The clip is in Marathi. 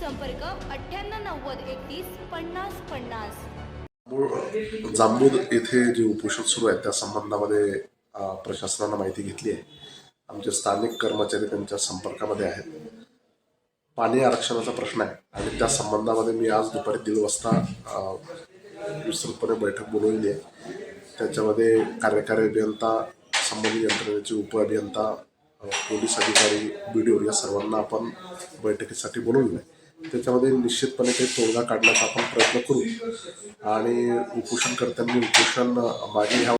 संपर्क अठ्ठ्याण्णव नव्वद एकतीस पन्नास पन्नास. मूळ जांबूद येथे जे उपोषण सुरू आहे त्या संबंधामध्ये प्रशासनानं माहिती घेतली आहे. आमचे स्थानिक कर्मचारी त्यांच्या संपर्कामध्ये आहेत. पाणी आरक्षणाचा प्रश्न आहे आणि त्या संबंधामध्ये मी आज दुपारी दीड वाजता विस्तृतपणे बैठक बोलवली आहे. त्याच्यामध्ये कार्यकारी अभियंता संबंधित यंत्रणेचे उपअभियंता अ, पोलीस अधिकारी बी डी ओ या सर्वांना आपण बैठकीसाठी बोलवलं आहे. त्याच्यामध्ये निश्चितपणे ते तोडगा काढण्याचा आपण प्रयत्न करू. आणि उपोषणकर्त्यांनी उपोषण मागे घ्यावं.